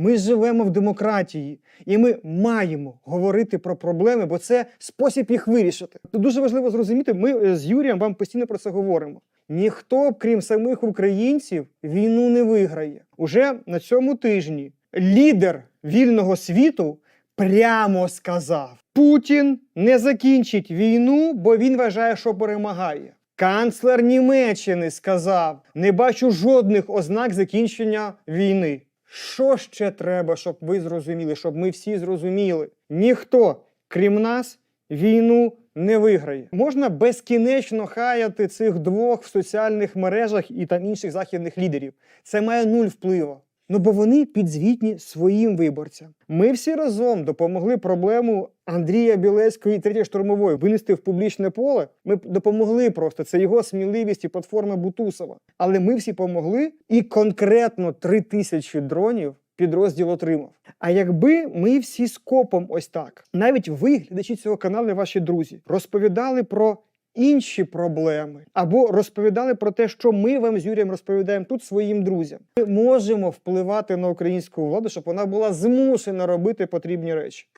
Ми живемо в демократії, і ми маємо говорити про проблеми, бо це спосіб їх вирішити. Дуже важливо зрозуміти, ми е, з Юрієм вам постійно про це говоримо. Ніхто, крім самих українців, війну не виграє. Уже на цьому тижні лідер вільного світу прямо сказав: Путін не закінчить війну, бо він вважає, що перемагає. Канцлер Німеччини сказав: не бачу жодних ознак закінчення війни. Що ще треба, щоб ви зрозуміли, щоб ми всі зрозуміли? Ніхто, крім нас, війну не виграє. Можна безкінечно хаяти цих двох в соціальних мережах і там інших західних лідерів. Це має нуль впливу. Ну бо вони підзвітні своїм виборцям. Ми всі разом допомогли проблему Андрія Білецької і третьої штурмової винести в публічне поле. Ми допомогли просто. Це його сміливість і платформа Бутусова. Але ми всі помогли, і конкретно три тисячі дронів підрозділ отримав. А якби ми всі скопом ось так, навіть ви, глядачі цього каналу, ваші друзі, розповідали про інші проблеми або розповідали про те, що ми вам з Юрієм розповідаємо тут своїм друзям. Ми можемо впливати на українську владу, щоб вона була змушена робити потрібні речі.